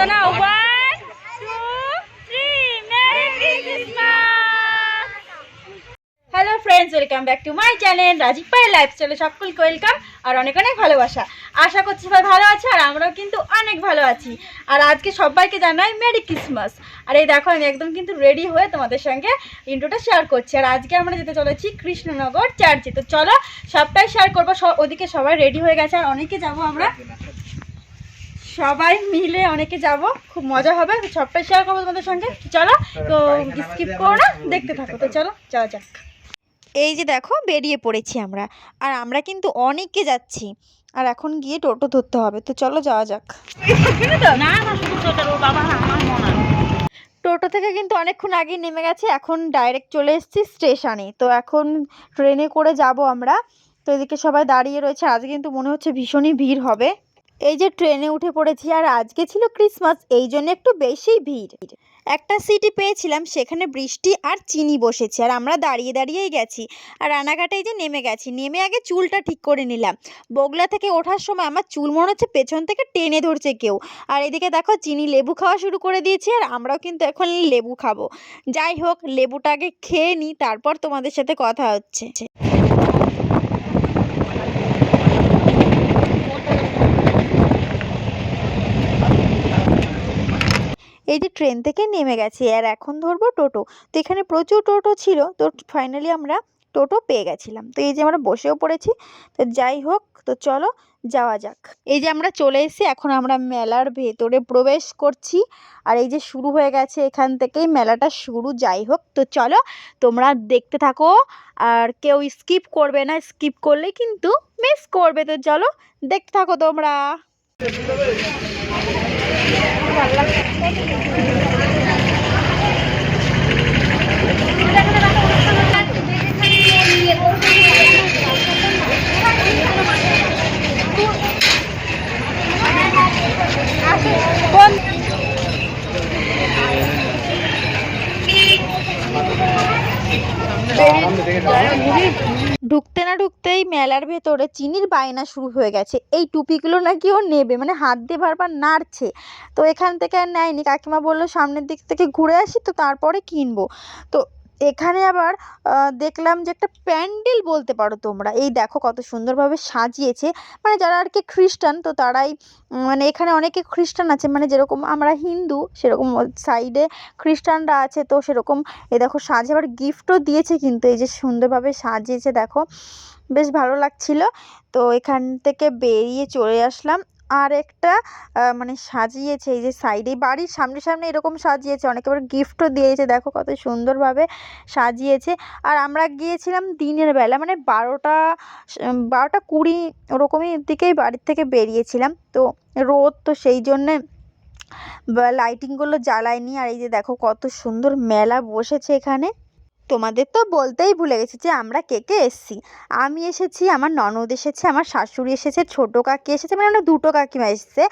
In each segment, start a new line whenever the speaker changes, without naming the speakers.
তো না one two three merry Christmas hello friends welcome back to my channel Rajib Pai লাইফস্টাইলে সকলকে welcome আর অনেক অনেক ভালোবাসা। আশা করছি সবাই ভালো আছে আর আমরাও কিন্তু অনেক ভালো আছি। আর আজকে সবাইকে জানাই মেরি ক্রিসমাস আর এই দেখো, আমি একদম কিন্তু রেডি হয়ে তোমাদের সঙ্গে ইন্ট্রোটা শেয়ার করছি। আর আজকে আমরা যেতে চলেছি কৃষ্ণনগর চার্চে তো চলো, সবটাই শেয়ার করব। ওদিকে সবাই রেডি হয়ে গেছে আর অনেকে যাব আমরা। সবাই মিলে অনেকে যাব খুব মজা হবে সবটাই শেয়ার করব তোমাদের সঙ্গে। চলো তো স্কিপ করো না দেখতে থাকো তো চলো যাওয়া যাক। এই যে দেখো বেরিয়ে পড়েছি আমরা আর আমরা কিন্তু অনেকে যাচ্ছি আর এখন গিয়ে টোটো ধরতে হবে তো চলো যাওয়া যাক। টোটো থেকে কিন্তু অনেকক্ষণ আগেই নেমে গেছে এখন ডাইরেক্ট চলে এসেছি স্টেশনে তো এখন ট্রেনে করে যাব আমরা তো এদিকে সবাই দাঁড়িয়ে রয়েছে আজকে কিন্তু মনে হচ্ছে ভীষণই ভিড় হবে। এই যে ট্রেনে উঠে পড়েছি আর আজকে ছিল ক্রিসমাস, এই জন্য একটু বেশি ভিড়। একটা সিটি পেয়েছিলাম, সেখানে বৃষ্টি আর চিনি বসেছে আর আমরা দাঁড়িয়ে দাঁড়িয়েই গেছি আর রানাঘাটে যে নেমে গেছি, নেমে আগে চুলটা ঠিক করে নিলাম। বগলা থেকে ওঠার সময় আমার চুল মনে হচ্ছে পেছন থেকে টেনে ধরছে কেউ। আর এদিকে দেখো চিনি লেবু খাওয়া শুরু করে দিয়েছি আর আমরাও কিন্তু এখন লেবু খাব। যাই হোক, লেবুটা আগে খেয়ে নিই, তারপর তোমাদের সাথে কথা হচ্ছে। এই যে ট্রেন থেকে নেমে গেছি আর এখন ধরবো টোটো। তো এখানে প্রচুর টোটো ছিল, তো ফাইনালি আমরা টোটো পেয়ে গেছিলাম। তো এই যে আমরা বসেও পড়েছি, তো যাই হোক, তো চলো যাওয়া যাক। এই যে আমরা চলে এসে এখন আমরা মেলার ভেতরে প্রবেশ করছি। আর এই যে শুরু হয়ে গেছে এখান থেকেই, মেলাটা শুরু, যাই হোক। তো চলো, তোমরা দেখতে থাকো। আর কেউ স্কিপ করবে না স্কিপ করলে কিন্তু মিস করবে। তো চলো, দেখতে থাকো তোমরা। ঢুকতে মেলার ভেতরে চিনির বায়না শুরু হয়ে গেছে। এই টুপিগুলো নাকি ও নেবে মানে হাত দিয়ে বারবার নাড়ছে। তো এখান থেকে আর নেয়নি। কাকিমা বলল, সামনের দিক থেকে ঘুরে আসি তো তারপরে কিনবো। তো এখানে আবার দেখলাম যে একটা প্যান্ডেল বলতে পারো তোমরা। এই দেখো কত সুন্দরভাবে সাজিয়েছে। মানে যারা আর কি খ্রিস্টান, তো তারাই মানে এখানে অনেকে খ্রিস্টান আছে। মানে যেরকম আমরা হিন্দু, সেরকম সাইডে খ্রিস্টানরা আছে, তো সেরকম, এ দেখো সাজে আবার গিফটও দিয়েছে কিন্তু এই যে সুন্দরভাবে সাজিয়েছে দেখো। বেশ ভালো লাগছিল। তো এখান থেকে বেরিয়ে চলে আসলাম। আর একটা মানে সাজিয়েছে, এই যে সাইডে বাড়ির সামনে সামনে এরকম সাজিয়েছে, অনেকে আবার গিফটও দিয়েছে, দেখো কত সুন্দরভাবে সাজিয়েছে। আর আমরা গিয়েছিলাম দিনের বেলা মানে বারোটা বারোটা কুড়ি ওরকমই দিকেই বাড়ির থেকে বেরিয়েছিলাম। তো রোদ, তো সেই জন্যে লাইটিংগুলো জ্বালায়নি। আর এই যে দেখো কত সুন্দর মেলা বসেছে এখানে। তোমাদের তো বলতেই ভুলে গেছি যে আমরা কে কে এসেছি। আমি এসেছি, আমার ননদ এসেছে, আমার শাশুড়ি এসেছে, ছোটো কাকি এসেছে মানে আমরা দুটো কাকিমা এসেছে।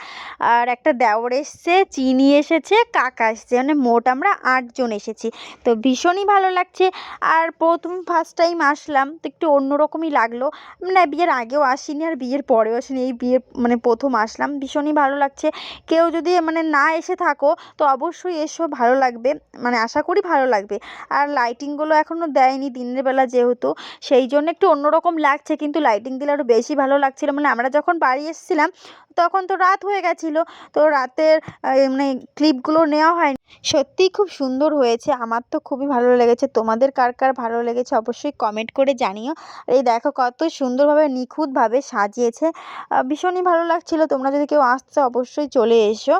আর একটা দেওর এসছে, চিনি এসেছে, কাকা এসেছে মানে মোট আমরা আটজন এসেছি। তো ভীষণই ভালো লাগছে। আর প্রথম ফার্স্ট টাইম আসলাম, তো একটু অন্যরকমই লাগল। মানে বিয়ের আগেও আসিনি আর বিয়ের পরেও আসিনি, এই বিয়ের মানে প্রথম আসলাম, ভীষণই ভালো লাগছে। কেউ যদি মানে না এসে থাকো, তো অবশ্যই এসো, ভালো লাগবে মানে আশা করি ভালো লাগবে। আর লাইটিংগুলো এখনও দেয়নি দিনের বেলা যেহেতু, সেই জন্য একটু অন্যরকম লাগছে। কিন্তু লাইটিং দিলে আরও বেশি ভালো লাগছিল। মানে আমরা যখন বাড়ি এসেছিলাম, তখন তো রাত হয়ে গেছিল। তো রাতের মানে ক্লিপগুলো নেওয়া হয়নি। সত্যিই খুব সুন্দর হয়েছে। আমার তো খুবই ভালো লেগেছে। তোমাদের কার কার ভালো লেগেছে অবশ্যই কমেন্ট করে জানিও। এই দেখো কত সুন্দরভাবে নিখুঁতভাবে সাজিয়েছে। ভীষণই ভালো লাগছিল। তোমরা যদি কেউ আসতে অবশ্যই চলে এসো।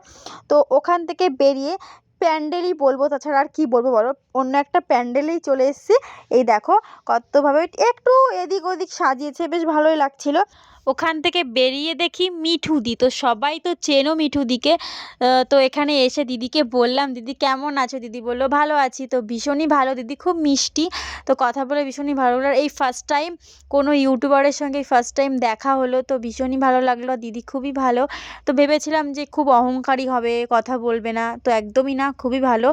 তো ওখান থেকে বেরিয়ে প্যান্ডেলই বলব, তাছাড়া আর কি বলব বলো? অন্য একটা প্যান্ডেলেই চলে এসেছি। এই দেখো কতভাবে একটু এদিক ওদিক সাজিয়েছে, বেশ ভালোই লাগছিল। ওখান থেকে বেরিয়ে দেখি মিঠুদি তো সবাই তো চেনো মিঠুদিকে তো এখানে এসে দিদিকে বললাম, দিদি কেমন আছো? দিদি বলল, ভালো আছি, তো ভীষণই ভালো। দিদি খুব মিষ্টি, তো কথা বলে ভীষণই ভালো লাগল। এই ফার্স্ট টাইম কোনো ইউটিউবারের সঙ্গে ফার্স্ট টাইম দেখা হলো, তো ভীষণই ভালো লাগল। দিদি খুবই ভালো, তো ভেবেছিলাম যে খুব অহংকারী হবে, কথা বলবে না, তো একদমই না, খুবই ভালো।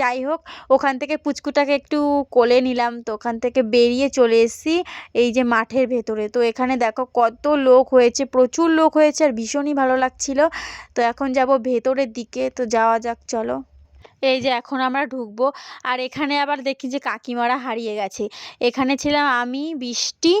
যাই হোক, ওখান থেকে পুচকুটাকে একটু কোলে নিলাম, তো ওখান থেকে বেরিয়ে চলে এসেছি এই যে মাঠের ভেতরে। তো এখানে দেখো কত এত লোক হয়েছে, প্রচুর লোক হয়েছে আর ভীষণই ভালো লাগছিল। তো এখন যাব ভেতরের দিকে, তো যাওয়া যাক, চলো। এই যে এখন আমরা ঢুকবো আর এখানে আবার দেখি যে কাকিমারা হারিয়ে গেছে। এখানে ছিলাম আমি, বৃষ্টি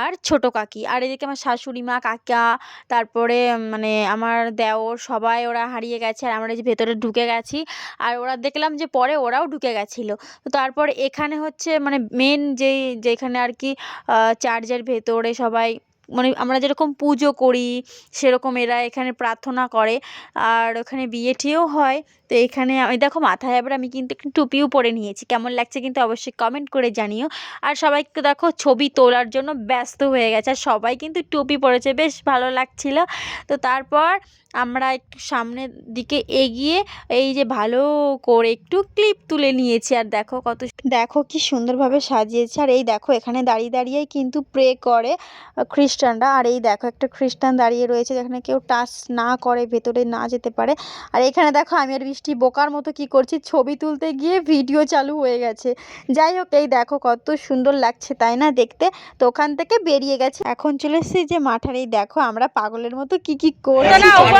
আর ছোট কাকি। আর এদিকে আমার শাশুড়ি মা, কাকা, তারপরে মানে আমার দেওর সবাই ওরা হারিয়ে গেছে আর আমরা যে ভেতরে ঢুকে গেছি। আর ওরা দেখলাম যে পরে ওরাও ঢুকে গেছিল। তো তারপর এখানে হচ্ছে মানে মেন যেই, যেখানে আর কি চার্চের ভেতরে সবাই মানে আমরা যেরকম পুজো করি, সেরকম এরা এখানে প্রার্থনা করে। আর ওখানে বিয়ে টিয়েও হয়। তো এখানে আমি, দেখো, মাথায় আবার আমি কিন্তু একটু টুপিও পরে নিয়েছি। কেমন লাগছে কিন্তু অবশ্যই কমেন্ট করে জানিও। আর সবাইকে দেখো, ছবি তোলার জন্য ব্যস্ত হয়ে গেছে। আর সবাই কিন্তু টুপি পরেছে, বেশ ভালো লাগছিল। তো তারপর আমরা একটু সামনের দিকে এগিয়ে এই যে ভালো করে একটু ক্লিপ তুলে নিয়েছি। আর দেখো কত দেখো কি সুন্দরভাবে সাজিয়েছে। আর এই দেখো এখানে দাঁড়িয়ে দাঁড়িয়েই কিন্তু প্রে করে খ্রিস্টানরা। আর এই দেখো একটা খ্রিস্টান দাঁড়িয়ে রয়েছে যেখানে কেউ টাচ না করে ভেতরে না যেতে পারে। আর এখানে দেখো আমি আর বৃষ্টি বোকার মতো কি করছি ছবি তুলতে গিয়ে ভিডিও চালু হয়ে গেছে। যাই হোক এই দেখো কত সুন্দর লাগছে তাই না? দেখতে। তো ওখান থেকে বেরিয়ে গেছে। এখন চলে এসেছি যে মাঠার। এই দেখো আমরা পাগলের মতো কি কি করছি।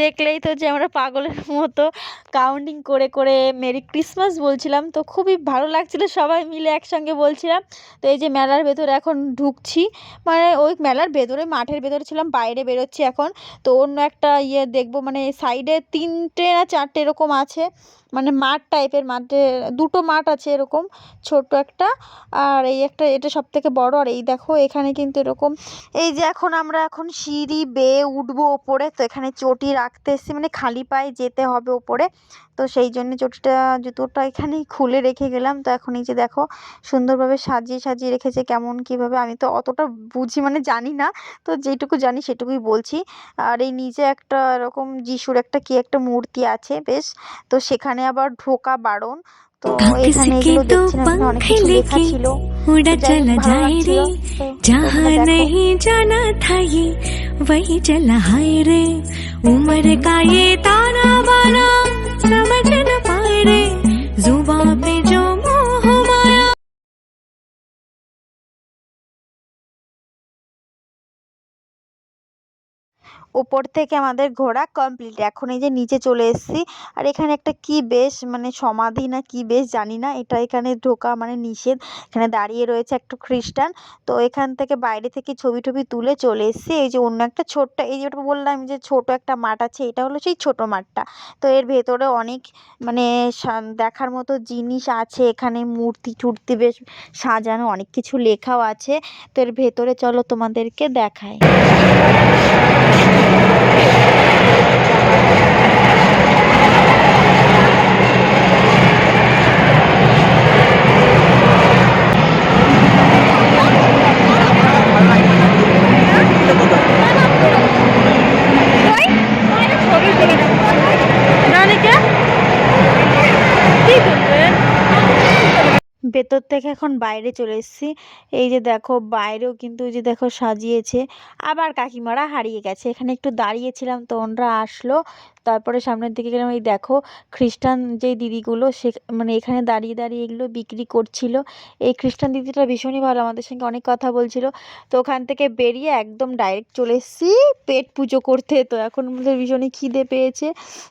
দেখলেই তো যে আমরা পাগলের মতো কাউন্টিং করে করে মেরি ক্রিসমাস বলছিলাম। তো খুবই ভালো লাগছিল, সবাই মিলে একসঙ্গে বলছিলাম। তো এই যে মেলার ভেতরে এখন ঢুকছি মানে ওই মেলার ভেতরে, মাঠের ভেতরে ছিলাম, বাইরে বেরোচ্ছি এখন। তো অন্য একটা ইয়ে দেখব মানে সাইডে তিনটে না চারটে এরকম আছে মানে মাঠ টাইপের মাঠে, দুটো মাঠ আছে এরকম, ছোট্ট একটা। আর এই একটা, এটা সব থেকে বড়, আর এই দেখো এখানে কিন্তু এরকম। এই যে এখন আমরা এখন সিঁড়ি বেয়ে উঠবো ওপরে, তো এখানে চটি রাখতে এসেছি মানে খালি পায়ে যেতে হবে ওপরে তো সেই জন্য চটিটা জুতোটা এখানেই খুলে রেখে গেলাম। তো এখন এই যে দেখো সুন্দরভাবে সাজিয়ে সাজিয়ে রেখেছে কেমন কীভাবে আমি তো অতটা বুঝি মানে জানি না। তো যেটুকু জানি সেটুকুই বলছি। আর এই নিজে একটা এরকম যিশুর একটা কি একটা মূর্তি আছে বেশ। তো সেখানে আবার ঢোকা বারণ। তো এখানে এগুলো দেখছিলাম মানে অনেক কিছু লেখা। ছিল।
उड़ा चला जाए रे। जहाँ नहीं जाना था ये वही चला हाय रे। उम्र का ये ताना बाना समझ न पाए रे। जुबा पे जो
উপর থেকে আমাদের ঘোরা কমপ্লিট এখন এই যে নিচে চলে এসেছি, আর এখানে একটা কি বেশ মানে সমাধি না কি বেশ জানি না, এটা এখানে ঢোকা মানে নিষেধ। এখানে দাঁড়িয়ে রয়েছে একটা খ্রিস্টান। তো এখান থেকে বাইরে থেকে ছবি টবি তুলে চলে এসেছি। এই যে অন্য একটা ছোট্ট, এই যেটা বললাম যে ছোট একটা মাঠ আছে, এটা হলো সেই ছোট মাঠটা। তো এর ভেতরে অনেক মানে দেখার মতো জিনিস আছে। এখানে মূর্তি টুর্তি বেশ সাজানো, অনেক কিছু লেখাও আছে। তো এর ভেতরে চলো তোমাদেরকে দেখায় ভেতর থেকে এখন বাইরে চলে এসেছি। এই যে দেখো, বাইরেও কিন্তু এই যে দেখো সাজিয়েছে। আবার কাকিমারা হারিয়ে গেছে। এখানে একটু দাঁড়িয়েছিলাম, তো ওনরা আসলো। তারপরে সামনের দিকে গেলাম, এই দেখো খ্রিস্টান যে দিদিগুলো সে মানে এখানে দাঁড়িয়ে দাঁড়িয়ে এগুলো বিক্রি করছিল। এই খ্রিস্টান দিদিটা ভীষণই ভালো, আমাদের সঙ্গে অনেক কথা বলছিল। তো ওখান থেকে বেরিয়ে একদম ডাইরেক্ট চলে এসেছি, পেট পুজো করতে। তো এখন আমাদের ভীষণই খিদে পেয়েছে,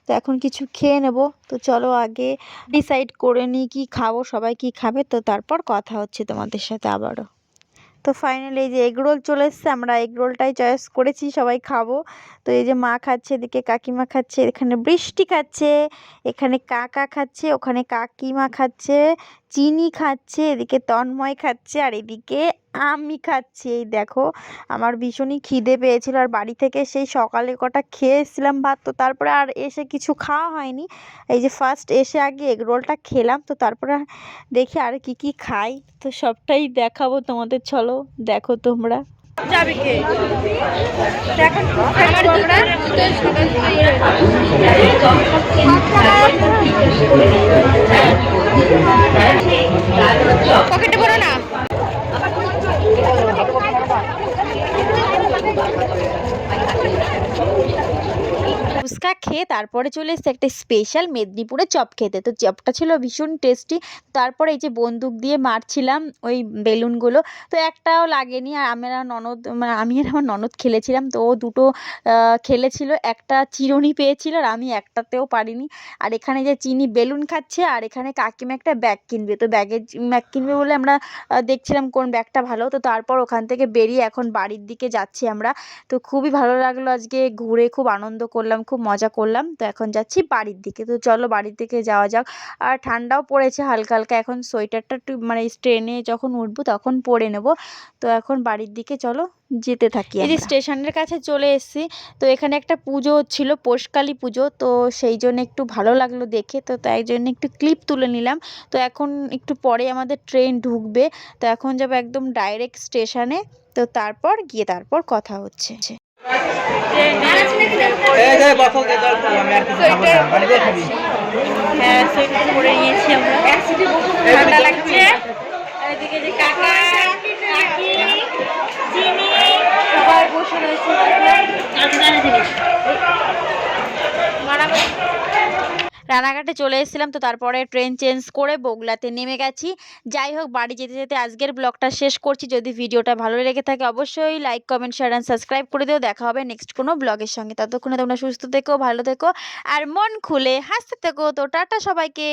তো এখন কিছু খেয়ে নেব। তো চলো আগে ডিসাইড করে নিই কী খাব, সবাই কী খাবে। তো তারপর কথা হচ্ছে তোমাদের সাথে আবারও। তো ফাইনালি এই যে এগরোল চলে এসছে, আমরা এগরোলটাই চয়েস করেছি, সবাই খাব। তো এই যে মা খাচ্ছে, এদিকে কাকিমা খাচ্ছে, এখানে বৃষ্টি খাচ্ছে, এখানে কাকা খাচ্ছে, ওখানে কাকিমা খাচ্ছে। চিনি খাচ্ছে এদিকে তন্ময় খাচ্ছে আর এদিকে আমি খাচ্ছি। এই দেখো আমার ভীষণই খিদে পেয়েছিল আর বাড়ি থেকে সেই সকালে কটা খেয়ে এসেছিলাম ভাত তো তারপরে আর এসে কিছু খাওয়া হয়নি। এই যে ফার্স্ট এসে আগে এগ রোলটা খেলাম তো তারপরে দেখি আর কি কি খাই। তো সবটাই দেখাবো তোমাদের চলো দেখো তোমরা।
যাবে কে? এখন
তারপরে চলে এসেছে একটা স্পেশাল মেদিনীপুরে চপ খেতে। তো চপটা ছিল ভীষণ টেস্টি তারপরে এই যে বন্দুক দিয়ে মারছিলাম ওই বেলুনগুলো তো একটাও লাগেনি। আর আমরা ননদ মানে আমি আর আমার ননদ খেলেছিলাম। তো ও দুটো খেলেছিল। একটা চিরুনি পেয়েছিল আর আমি একটাতেও পারিনি। আর এখানে যে চিনি বেলুন খাচ্ছে আর এখানে কাকিমা একটা ব্যাগ কিনবে। তো ব্যাগের ব্যাগ কিনবে বলে আমরা দেখছিলাম কোন ব্যাগটা ভালো তো তারপর ওখান থেকে বেরিয়ে এখন বাড়ির দিকে যাচ্ছি আমরা। তো খুবই ভালো লাগল আজকে। ঘুরে খুব আনন্দ করলাম, খুব মজা করলাম। তো এখন যাচ্ছি বাড়ির দিকে। তো চলো বাড়ির দিকে যাওয়া যাক। আর ঠান্ডাও পড়েছে হালকা হালকা। এখন সোয়েটারটা একটু মানে ট্রেনে যখন উঠবো তখন পরে নেব। তো এখন বাড়ির দিকে চলো যেতে থাকি এই যে স্টেশনের কাছে চলে এসেছি। তো এখানে একটা পুজো হচ্ছিল পোষকালী পুজো। তো সেই জন্য একটু ভালো লাগল দেখে। তো তাই জন্য একটু ক্লিপ তুলে নিলাম। তো এখন একটু পরে আমাদের ট্রেন ঢুকবে। তো এখন যাব একদম ডাইরেক্ট স্টেশনে। তো তারপর গিয়ে তারপর কথা হচ্ছে।
হ্যাঁ সোয়েটার পরে নিয়েছি আমরা। ঠান্ডা লাগছে। এদিকে যে কাকা কাকি চিনি সবাই বসে রয়েছে।
রানাঘাটে চলে এসেছিলাম, তো তারপরে ট্রেন চেঞ্জ করে বগুলাতে নেমে গেছি। যাই হোক, বাড়ি যেতে যেতে আজকের ব্লগটা শেষ করছি। যদি ভিডিওটা ভালো লেগে থাকে, অবশ্যই like comment share and subscribe করে দিও। দেখা হবে নেক্সট কোনো ব্লগের সঙ্গে। ততক্ষণে তোমরা সুস্থ থেকো, ভালো থেকো, আর মন খুলে হাসতে থেকো। তো টাটা সবাইকে।